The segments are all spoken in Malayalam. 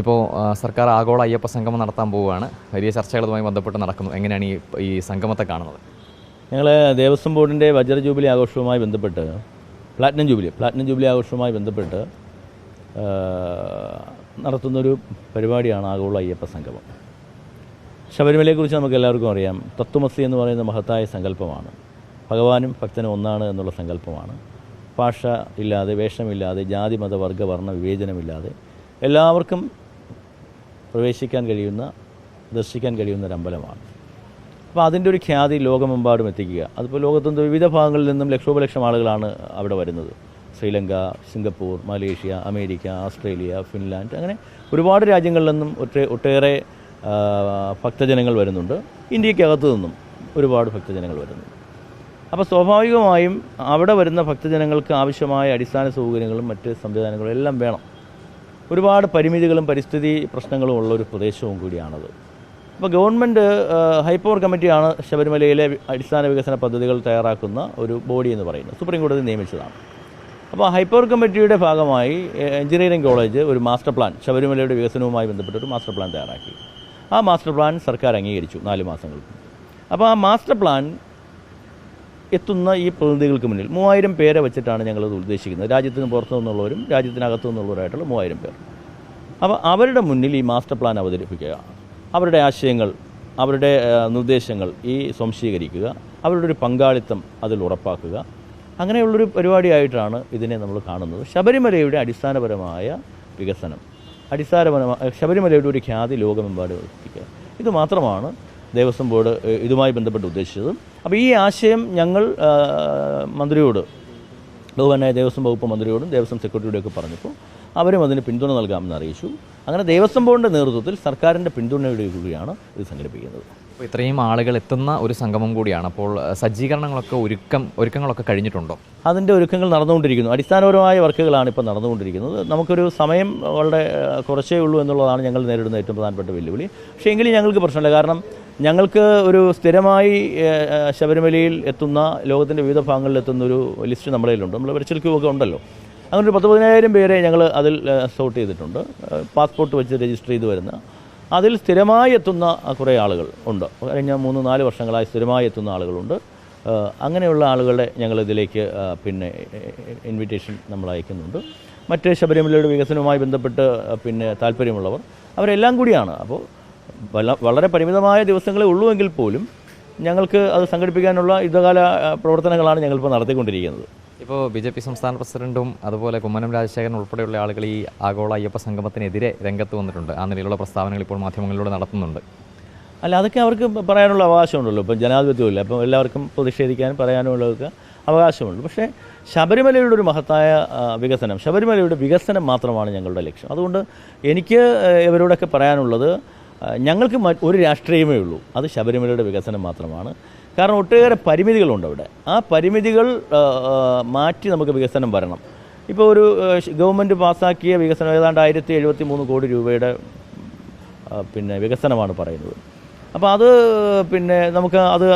ഇപ്പോൾ സർക്കാർ ആഗോള അയ്യപ്പ സംഗമം നടത്താൻ പോവുകയാണ്. വലിയ ചർച്ചകളുമായി ബന്ധപ്പെട്ട് നടക്കുന്നു. എങ്ങനെയാണ് ഈ ഈ സംഗമത്തെ കാണുന്നത്? ഞങ്ങൾ ദേവസ്വം ബോർഡിന്റെ വജ്ര ജൂബിലി ആഘോഷവുമായി ബന്ധപ്പെട്ട് പ്ലാറ്റിനം ജൂബിലി പ്ലാറ്റിനം ജൂബിലി ആഘോഷവുമായി ബന്ധപ്പെട്ട് നടത്തുന്നൊരു പരിപാടിയാണ് ആഗോള അയ്യപ്പ സംഗമം. ശബരിമലയെക്കുറിച്ച് നമുക്ക് എല്ലാവർക്കും അറിയാം. തത്വമസി എന്ന് പറയുന്ന മഹത്തായ സങ്കല്പമാണ്. ഭഗവാനും ഭക്തനും ഒന്നാണ് എന്നുള്ള സങ്കല്പമാണ്. ഭാഷ ഇല്ലാതെ വേഷമില്ലാതെ ജാതി മത വർഗ വർണ വിവേചനമില്ലാതെ എല്ലാവർക്കും പ്രവേശിക്കാൻ കഴിയുന്ന ദർശിക്കാൻ കഴിയുന്ന ഒരു അമ്പലമാണ് അപ്പോൾ അതിന്റെ ഒരു ഖ്യാതി ലോകമെമ്പാടും എത്തിക്കുക. അതിപ്പോൾ ലോകത്തിന്റെ വിവിധ ഭാഗങ്ങളിൽ നിന്നും ലക്ഷോപലക്ഷം ആളുകളാണ് അവിടെ വരുന്നത്. Sri Lanka Singapore Malaysia America Australia Finland അങ്ങനെ ഒരുപാട് രാജ്യങ്ങളിൽ നിന്നും ഒറ്റ ഒട്ടേറെ ഭക്തജനങ്ങൾ വരുന്നുണ്ട്. ഇന്ത്യക്കകത്തു നിന്നും ഒരുപാട് ഭക്തജനങ്ങൾ വരുന്നുണ്ട്. അപ്പോൾ സ്വാഭാവികമായും അവിടെ വരുന്ന ഭക്തജനങ്ങൾക്ക് ആവശ്യമായ അടിസ്ഥാന സൗകര്യങ്ങളും മറ്റ് സംവിധാനങ്ങളും എല്ലാം വേണം. ഒരുപാട് പരിമിതികളും പരിസ്ഥിതി പ്രശ്നങ്ങളും ഉള്ള ഒരു പ്രദേശവും കൂടിയാണത്. അപ്പോൾ ഗവൺമെന്റ് ഹൈപ്പവർ കമ്മിറ്റിയാണ് ശബരിമലയിലെ അടിസ്ഥാന വികസന പദ്ധതികൾ തയ്യാറാക്കുന്ന ഒരു ബോഡി എന്ന് പറയുന്നത്. സുപ്രീം കോടതി നിയമിച്ചതാണ്. അപ്പോൾ ഹൈപ്പവർ കമ്മിറ്റിയുടെ ഭാഗമായി എഞ്ചിനീയറിംഗ് കോളേജ് ഒരു മാസ്റ്റർ പ്ലാൻ ശബരിമലയുടെ വികസനവുമായി ബന്ധപ്പെട്ട് ഒരു മാസ്റ്റർ പ്ലാൻ തയ്യാറാക്കി. ആ മാസ്റ്റർ പ്ലാൻ സർക്കാർ അംഗീകരിച്ചു നാല് മാസങ്ങൾക്ക് അപ്പോൾ ആ മാസ്റ്റർ പ്ലാൻ എത്തുന്ന ഈ പ്രതിനിധികൾക്ക് മുന്നിൽ മൂവായിരം പേരെ വെച്ചിട്ടാണ് ഞങ്ങൾ ഉദ്ദേശിക്കുന്നത്. രാജ്യത്തിന് പുറത്തു നിന്നുള്ളവരും രാജ്യത്തിനകത്തു നിന്നുള്ളവരായിട്ടുള്ള മൂവായിരം പേർ. അപ്പോൾ അവരുടെ മുന്നിൽ ഈ മാസ്റ്റർ പ്ലാൻ അവതരിപ്പിക്കുക. അവരുടെ ആശയങ്ങൾ അവരുടെ നിർദ്ദേശങ്ങൾ ഈ സംശീകരിക്കുക അവരുടെ ഒരു പങ്കാളിത്തം അതിൽ ഉറപ്പാക്കുക. അങ്ങനെയുള്ളൊരു പരിപാടിയായിട്ടാണ് ഇതിനെ നമ്മൾ കാണുന്നത്. ശബരിമലയുടെ അടിസ്ഥാനപരമായ വികസനം അടിസ്ഥാനപരമായ ശബരിമലയുടെ ഒരു ഖ്യാതി ലോകമെമ്പാടും എത്തിക്കുക. ഇത് മാത്രമാണ് ദേവസ്വം ബോർഡ് ഇതുമായി ബന്ധപ്പെട്ട് ഉദ്ദേശിച്ചത്. അപ്പോൾ ഈ ആശയം ഞങ്ങൾ മന്ത്രിയോട് ബഹുമാനായ ദേവസ്വം വകുപ്പ് മന്ത്രിയോടും ദേവസ്വം സെക്രട്ടറിയോടൊക്കെ പറഞ്ഞപ്പോൾ അവരും അതിന് പിന്തുണ നൽകാമെന്ന് അറിയിച്ചു. അങ്ങനെ ദേവസ്വം ബോർഡിന്റെ നേതൃത്വത്തിൽ സർക്കാരിന്റെ പിന്തുണയോടെ കൂടിയാണ് ഇത് സംഘടിപ്പിക്കുന്നത്. അപ്പോൾ ഇത്രയും ആളുകൾ എത്തുന്ന ഒരു സംഗമം കൂടിയാണ്. അപ്പോൾ സജ്ജീകരണങ്ങളൊക്കെ ഒരുക്കം ഒരുക്കങ്ങളൊക്കെ കഴിഞ്ഞിട്ടുണ്ടോ? അതിന്റെ ഒരുക്കങ്ങൾ നടന്നുകൊണ്ടിരിക്കുന്നു. അടിസ്ഥാനപരമായ വർക്കുകളാണ് ഇപ്പോൾ നടന്നുകൊണ്ടിരിക്കുന്നത്. നമുക്കൊരു സമയം വളരെ കുറച്ചേ ഉള്ളൂ എന്നുള്ളതാണ് ഞങ്ങൾ നേരിടുന്ന ഏറ്റവും പ്രധാനപ്പെട്ട വെല്ലുവിളി. പക്ഷേ എങ്കിലും ഞങ്ങൾക്ക് പ്രശ്നമില്ല. കാരണം ഞങ്ങൾക്ക് ഒരു സ്ഥിരമായി ശബരിമലയിൽ എത്തുന്ന ലോകത്തിന്റെ വിവിധ ഭാഗങ്ങളിൽ എത്തുന്ന ഒരു ലിസ്റ്റ് നമ്മുടെ കയ്യിലുണ്ട്. നമ്മൾ വെർച്വൽ ക്യൂ ഒക്കെ ഉണ്ടല്ലോ. അങ്ങനെ ഒരു പത്ത് പതിനായിരം പേരെ ഞങ്ങൾ അതിൽ സോർട്ട് ചെയ്തിട്ടുണ്ട്. പാസ്പോർട്ട് വെച്ച് രജിസ്റ്റർ ചെയ്ത് വരുന്ന. അതിൽ സ്ഥിരമായി എത്തുന്ന കുറേ ആളുകൾ ഉണ്ട്. കഴിഞ്ഞ മൂന്ന് നാല് വർഷങ്ങളായി സ്ഥിരമായി എത്തുന്ന ആളുകളുണ്ട്. അങ്ങനെയുള്ള ആളുകളെ ഞങ്ങൾ ഇതിലേക്ക് പിന്നെ ഇൻവിറ്റേഷൻ നമ്മൾ അയക്കുന്നുണ്ട്. മറ്റ് ശബരിമലയുടെ വികസനവുമായി ബന്ധപ്പെട്ട് പിന്നെ താല്പര്യമുള്ളവർ അവരെല്ലാം കൂടിയാണ്. അപ്പോൾ വളരെ പരിമിതമായ ദിവസങ്ങളെ ഉള്ളൂ എങ്കിൽ പോലും ഞങ്ങൾക്ക് അത് സംഘടിപ്പിക്കാനുള്ള യുദ്ധകാല പ്രവർത്തനങ്ങളാണ് ഞങ്ങളിപ്പോൾ നടത്തിക്കൊണ്ടിരിക്കുന്നത്. ഇപ്പോൾ ബി ജെ പി സംസ്ഥാന പ്രസിഡന്റും അതുപോലെ കുമ്മനം രാജശേഖരൻ ഉൾപ്പെടെയുള്ള ആളുകൾ ഈ ആഗോള അയ്യപ്പ സംഗമത്തിനെതിരെ രംഗത്ത് വന്നിട്ടുണ്ട്. ആ നിലയിലുള്ള പ്രസ്താവനകൾ ഇപ്പോൾ മാധ്യമങ്ങളിലൂടെ നടത്തുന്നുണ്ട്. അല്ല അതൊക്കെ അവർക്ക് പറയാനുള്ള അവകാശമുണ്ടല്ലോ. ഇപ്പം ജനാധിപത്യമില്ല അപ്പം എല്ലാവർക്കും പ്രതിഷേധിക്കാനും പറയാനുള്ളതൊക്കെ അവകാശമുണ്ട്. പക്ഷേ ശബരിമലയുടെ ഒരു മഹത്തായ വികസനം ശബരിമലയുടെ വികസനം മാത്രമാണ് ഞങ്ങളുടെ ലക്ഷ്യം. അതുകൊണ്ട് എനിക്ക് ഇവരോടൊക്കെ പറയാനുള്ളത് ഞങ്ങൾക്ക് ഒരു രാഷ്ട്രീയമേ ഉള്ളൂ. അത് ശബരിമലയുടെ വികസനം മാത്രമാണ്. കാരണം ഒട്ടേറെ പരിമിതികളുണ്ട് അവിടെ. ആ പരിമിതികൾ മാറ്റി നമുക്ക് വികസനം വരണം. ഇപ്പോൾ ഒരു ഗവൺമെന്റ് പാസ്സാക്കിയ വികസനം ഏതാണ്ട് ആയിരത്തി എഴുപത്തി മൂന്ന് കോടി രൂപയുടെ പിന്നെ വികസനമാണ് പറയുന്നത്. അപ്പോൾ അത് പിന്നെ നമുക്ക് അത്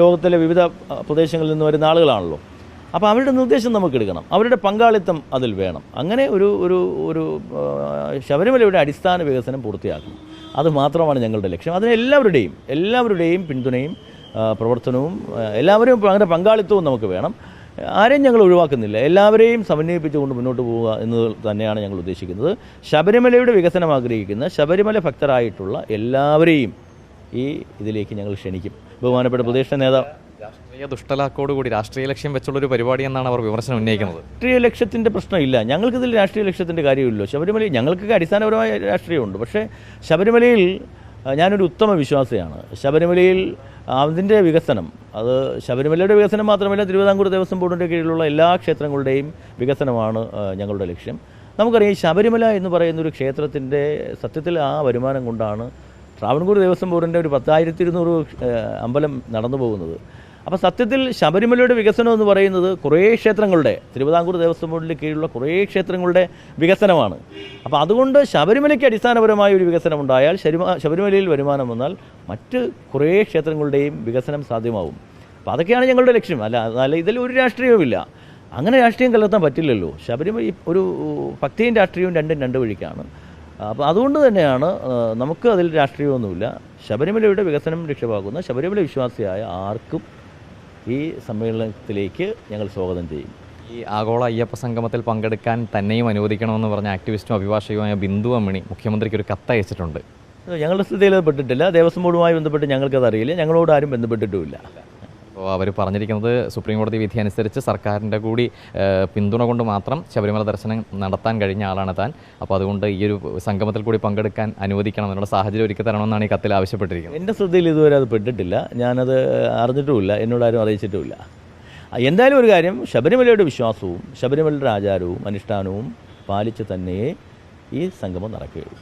ലോകത്തിലെ വിവിധ പ്രദേശങ്ങളിൽ നിന്ന് വരുന്ന ആളുകളാണല്ലോ. അപ്പോൾ അവരുടെ നിർദ്ദേശം നമുക്ക് എടുക്കണം. അവരുടെ പങ്കാളിത്തം അതിൽ വേണം. അങ്ങനെ ഒരു ഒരു ഒരു ശബരിമലയുടെ അടിസ്ഥാന വികസനം പൂർത്തിയാക്കണം. അത് മാത്രമാണ് ഞങ്ങളുടെ ലക്ഷ്യം. അതിന് എല്ലാവരുടെയും എല്ലാവരുടെയും പിന്തുണയും പ്രവർത്തനവും എല്ലാവരും അങ്ങനെ പങ്കാളിത്തവും നമുക്ക് വേണം. ആരെയും ഞങ്ങൾ ഒഴിവാക്കുന്നില്ല. എല്ലാവരെയും സമന്വയിപ്പിച്ചുകൊണ്ട് മുന്നോട്ട് പോവുക എന്ന് തന്നെയാണ് ഞങ്ങൾ ഉദ്ദേശിക്കുന്നത്. ശബരിമലയുടെ വികസനം ആഗ്രഹിക്കുന്ന ശബരിമല ഭക്തരായിട്ടുള്ള എല്ലാവരെയും ഈ ഇതിലേക്ക് ഞങ്ങൾ ക്ഷണിക്കും. ബഹുമാനപ്പെട്ട പ്രദേശ നേതാവ്. രാഷ്ട്രീയ ദുഷ്ടലാക്കോട് കൂടി രാഷ്ട്രീയ ലക്ഷ്യം വെച്ചുള്ള ഒരു പരിപാടി എന്നാണ് അവർ വിമർശനം ഉന്നയിക്കുന്നത്. രാഷ്ട്രീയ ലക്ഷ്യത്തിന്റെ പ്രശ്നമില്ല. ഞങ്ങൾക്കിതിൽ രാഷ്ട്രീയ ലക്ഷ്യത്തിന്റെ കാര്യമില്ലല്ലോ ശബരിമലയിൽ ഞങ്ങൾക്കൊക്കെ അടിസ്ഥാനപരമായ രാഷ്ട്രീയമുണ്ട്. പക്ഷേ ശബരിമലയിൽ ഞാനൊരു ഉത്തമ വിശ്വാസിയാണ്. ശബരിമലയിൽ അതിന്റെ വികസനം അത് ശബരിമലയുടെ വികസനം മാത്രമല്ല തിരുവിതാംകൂർ ദേവസ്വം ബോർഡിന്റെ കീഴിലുള്ള എല്ലാ ക്ഷേത്രങ്ങളുടെയും വികസനമാണ് ഞങ്ങളുടെ ലക്ഷ്യം. നമുക്കറിയാം ശബരിമല എന്ന് പറയുന്ന ഒരു ക്ഷേത്രത്തിന്റെ സത്യത്തിൽ ആ വരുമാനം കൊണ്ടാണ് ട്രാവൻകൂർ ദേവസ്വം ബോർഡിന്റെ ഒരു പത്തായിരത്തി ഇരുന്നൂറ് അമ്പലം നടന്നു പോകുന്നത് അപ്പോൾ സത്യത്തിൽ ശബരിമലയുടെ വികസനം എന്ന് പറയുന്നത് കുറേ ക്ഷേത്രങ്ങളുടെ തിരുവിതാംകൂർ ദേവസ്വം ബോർഡിന്റെ കീഴിലുള്ള കുറേ ക്ഷേത്രങ്ങളുടെ വികസനമാണ്. അപ്പോൾ അതുകൊണ്ട് ശബരിമലയ്ക്ക് അടിസ്ഥാനപരമായ ഒരു വികസനം ഉണ്ടായാൽ ശബരിമലയിൽ വരുമാനം വന്നാൽ മറ്റ് കുറേ ക്ഷേത്രങ്ങളുടെയും വികസനം സാധ്യമാവും. അപ്പോൾ അതൊക്കെയാണ് ഞങ്ങളുടെ ലക്ഷ്യം. അല്ല അല്ല ഇതിൽ ഒരു രാഷ്ട്രീയവുമില്ല. അങ്ങനെ രാഷ്ട്രീയം കലർത്താൻ പറ്റില്ലല്ലോ. ശബരിമല ഒരു ഭക്തിയും രാഷ്ട്രീയവും രണ്ടും രണ്ട് വഴിക്കാണ്. അപ്പോൾ അതുകൊണ്ട് തന്നെയാണ് നമുക്ക് അതിൽ രാഷ്ട്രീയമൊന്നുമില്ല. ശബരിമലയുടെ വികസനം ലക്ഷ്യമാക്കുന്ന ശബരിമല വിശ്വാസിയായ ആർക്കും ഈ സമ്മേളനത്തിലേക്ക് ഞങ്ങൾ സ്വാഗതം ചെയ്യും. ഈ ആഗോള അയ്യപ്പ സംഗമത്തിൽ പങ്കെടുക്കാൻ തന്നെയും അനുവദിക്കണമെന്ന് പറഞ്ഞ ആക്ടിവിസ്റ്റും അഭിഭാഷകയുമായ ബിന്ദു അമ്മിണി മുഖ്യമന്ത്രിക്ക് ഒരു കത്തയച്ചിട്ടുണ്ട് ഞങ്ങളുടെ സ്ഥിതിയിൽ അത് പെട്ടിട്ടില്ല. ദേവസ്വം ബോർഡുമായി ബന്ധപ്പെട്ട് ഞങ്ങൾക്കത് അറിയില്ല. ഞങ്ങളോട് ആരും ബന്ധപ്പെട്ടിട്ടുമില്ല. അപ്പോൾ അവർ പറഞ്ഞിരിക്കുന്നത് സുപ്രീം കോടതി വിധി അനുസരിച്ച് സർക്കാരിന്റെ കൂടി പിന്തുണ കൊണ്ട് മാത്രം ശബരിമല ദർശനം നടത്താൻ കഴിഞ്ഞ ആളാണ് താൻ. അപ്പോൾ അതുകൊണ്ട് ഈ ഒരു സംഗമത്തിൽ കൂടി പങ്കെടുക്കാൻ അനുവദിക്കണം എന്നുള്ള സാഹചര്യം ഒരുക്കി തരണമെന്നാണ് ഈ കത്തിൽ ആവശ്യപ്പെട്ടിരിക്കുന്നത്. എന്റെ ശ്രദ്ധയിൽ ഇതുവരെ അത് പെട്ടിട്ടില്ല. ഞാനത് അറിഞ്ഞിട്ടുമില്ല. എന്നോട് ആരും അറിയിച്ചിട്ടുമില്ല. എന്തായാലും ഒരു കാര്യം ശബരിമലയുടെ വിശ്വാസവും ശബരിമലയുടെ ആചാരവും അനുഷ്ഠാനവും പാലിച്ച് തന്നെയേ ഈ സംഗമം നടക്കുകയുള്ളൂ.